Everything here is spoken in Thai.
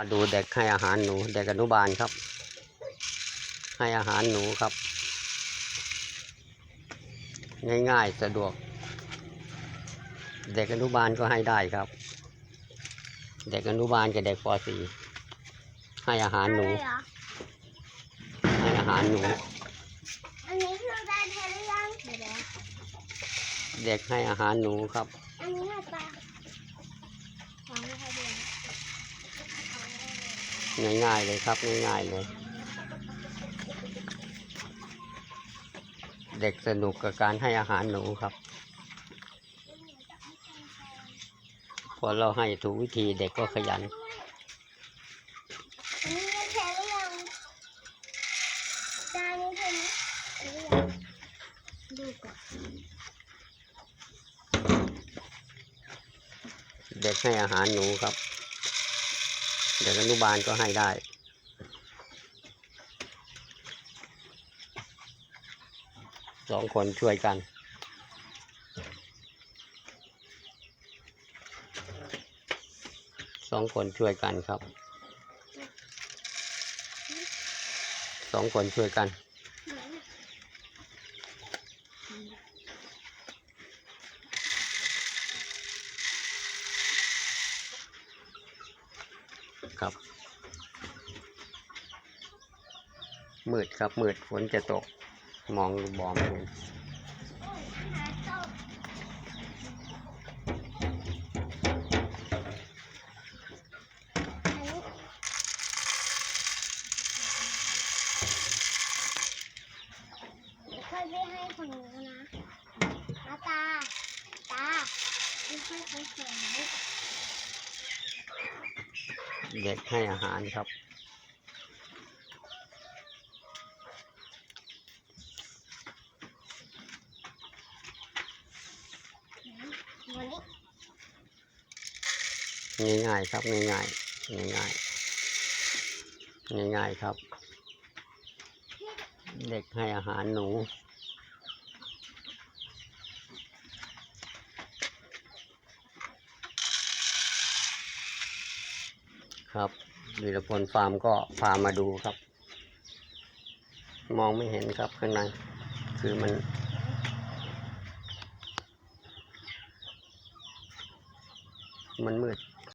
มาดูเด็กให้อาหารหนู เด็กอนุบาลครับ ให้อาหารหนูครับ ง่ายๆสะดวก เด็กอนุบาลก็ให้ได้ครับ เด็กอนุบาลกับเด็กป .4 ให้อาหารหนูอะไรเหรอให้อาหารหนู อันนี้คือได้เทหรือยังเดี๋ยวเด็กให้อาหารหนูครับๆอันนี้มาปลาวางไว้ให้ดู ง่ายๆเลยครับง่ายๆเลย เด็กสนุกกับการให้อาหารหนูครับ พอเราให้ถูกวิธีเด็กก็ขยันเด็กให้อาหารหนูครับ เด็กอนุบาลก็ให้ได้สองคนช่วยกัน สองคนช่วยกันครับ สองคนช่วยกัน ครับ มืดครับมืดฝนจะตก มองบอมเห็นค่อยไปให้คนนู้นนะตา ตาไม่ค่อยไปเขียนไว้ เด็กให้อาหารครับ ง่ายๆครับ ง่ายๆง่ายๆง่ายๆครับ เด็กให้อาหารหนู ครับวีรพลฟาร์มก็พามาดูครับ มองไม่เห็นครับข้างในคือมัน มันมืด